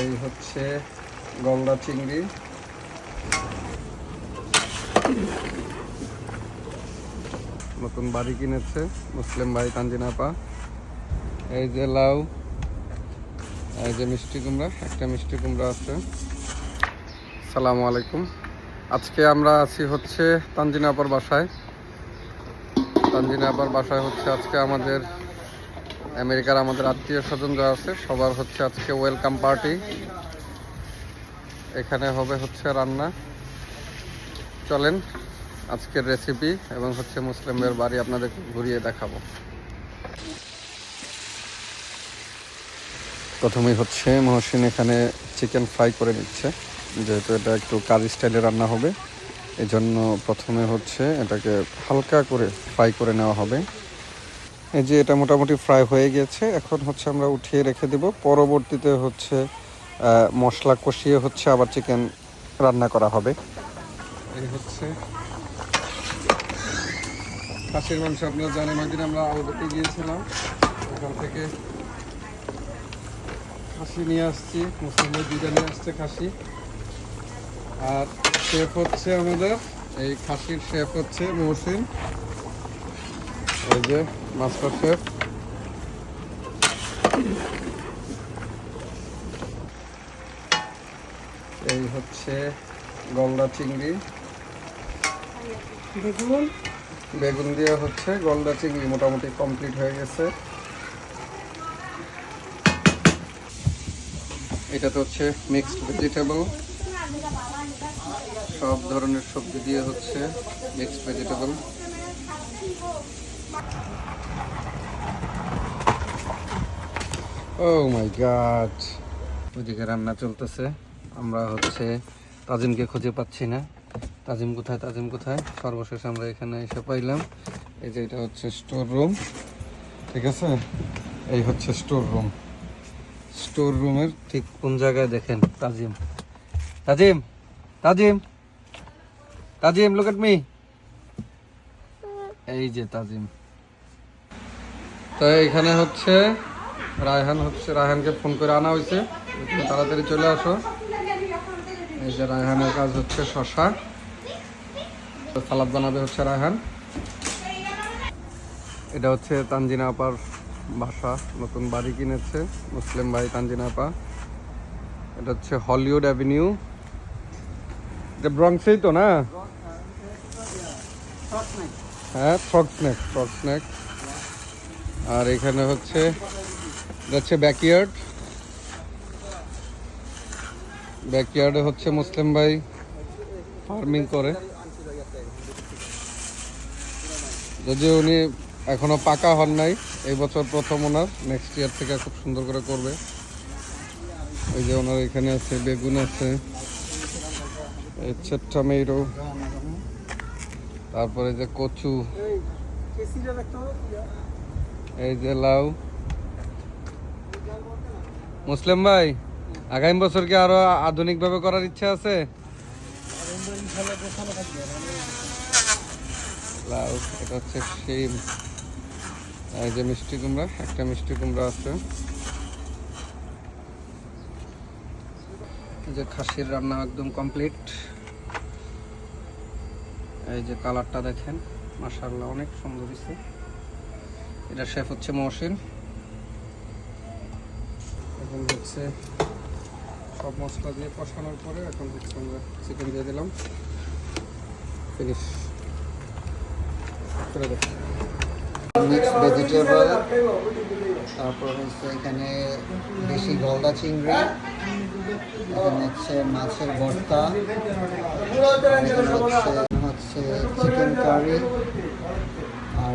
এই হচ্ছে গলদা চিংড়ি। নতুন বাড়ি কিনেছে, মুসলিম ভাই তানজিনাপা এই যে লাউ, এই যে মিষ্টি কুমড়া, একটা মিষ্টি কুমড়া আছে। সালামু আলাইকুম। আজকে আমরা আছি হচ্ছে তানজিনা আপার বাসায়। তানজিনা আপার বাসায় হচ্ছে আজকে আমাদের আমেরিকার আমাদের আত্মীয় স্বজন যা আছে, সবার হচ্ছে আজকে ওয়েলকাম পার্টি এখানে হবে হচ্ছে রান্না। চলেন আজকের রেসিপি এবং হচ্ছে মুসলিমদের বাড়ি আপনাদের ঘুরিয়ে দেখাবো। প্রথমেই হচ্ছে মহসিন এখানে চিকেন ফ্রাই করে নিচ্ছে। যেহেতু এটা একটু কারি স্টাইলে রান্না হবে এই জন্য প্রথমে হচ্ছে এটাকে হালকা করে ফ্রাই করে নেওয়া হবে। এই যে এটা মোটামুটি ফ্রাই হয়ে গেছে। এখন হচ্ছে আমরা উঠিয়ে রেখে দেব। পরবর্তীতে হচ্ছে মশলা কষিয়ে হচ্ছে আবার চিকেন রান্না করা হবে। এই হচ্ছে খাসির মাংস। আপনারা জানেন ওইদিন আমরা আলুতে গিয়েছিলাম। ওখান থেকে খাসি নিয়ে আসছি। মুসলিমদের দুইটা নিয়ে আসছে খাসি। আর শেফ হচ্ছে আমাদের, এই খাসির শেফ হচ্ছে মহসিন। এই যে মাস্টার শেফ এই হচ্ছে গলদা চিংড়ি। বেগুন। বেগুন দিয়ে হচ্ছে গলদা চিংড়ি মোটামুটি কমপ্লিট হয়ে গেছে। এটাতে হচ্ছে মিক্সড ভেজিটেবল সব ধরনের সবজি দিয়ে হচ্ছে mixed vegetable oh my god ওইদিকে রান্না চলতেছে। আমরা হচ্ছে তাজিমকে খুঁজে পাচ্ছি না। তাজিম কোথায় তাজিম কোথায়? সর্বশেষ আমরা এখানে এসে পাইলাম। এই যে এটা হচ্ছে স্টোর রুম ঠিক আছে? এই হচ্ছে স্টোর রুম স্টোর রুমের ঠিক কোন জায়গায় দেখেন তাজিম? তাজিম তাজিম তাজিম লুক মি এই যে তাজিম। তো এখানে হচ্ছে রায়হান হচ্ছে রায়হানকে ফোন করে আনা হয়েছে। তাড়াতাড়ি চলে আসো। এই যে রায়হানের কাজ হচ্ছে শশা। সালাদ বানাবে হচ্ছে রায়হান। এটা হচ্ছে তানজিনা আপার বাসা নতুন বাড়ি কিনেছে মুসলিম ভাই তানজিনা আপা। এটা হচ্ছে হলিউড অ্যাভিনিউ। এটা ব্রংসেই তো না? হ্যাঁ ফ্রক স্ন্যাক ফ্রক স্ন্যাক আর এখানে হচ্ছে, যাচ্ছে ব্যাকইয়ার্ড ব্যাকইয়ার্ডে হচ্ছে মুসলিম ভাই ফার্মিং করে। যদিও উনি এখনও পাকা হন নাই, এই বছর প্রথম ওনার নেক্সট ইয়ার থেকে খুব সুন্দর করে করবে। এই যে ওনার এখানে আছে, বেগুন আছে তারপরে যে কচু। এই যে লাউ। মুসলিম ভাই, আগামী বছর কি আরও আধুনিক ভাবে করার ইচ্ছা আছে? লাউ, এটা হচ্ছে শিম। এই যে মিষ্টি কুমড়া, একটা মিষ্টি কুমড়া আছে। যে খাসির রান্না একদম কমপ্লিট। এই যে কালারটা দেখেন, মাশাআল্লাহ অনেক সুন্দর হয়েছে এটা শেফ হচ্ছে মহসিন। এখন হচ্ছে সব মশলা দিয়ে কষানোর পরে এখন হচ্ছে আমরা চিকেন দিয়ে দিলাম। ফিনিশ করে ভেজিটেবল তারপর হচ্ছে এখানে দেশি গলদা চিংড়ি, এখানে হচ্ছে মাছের ভর্তা হচ্ছে হচ্ছে চিকেন কারি আর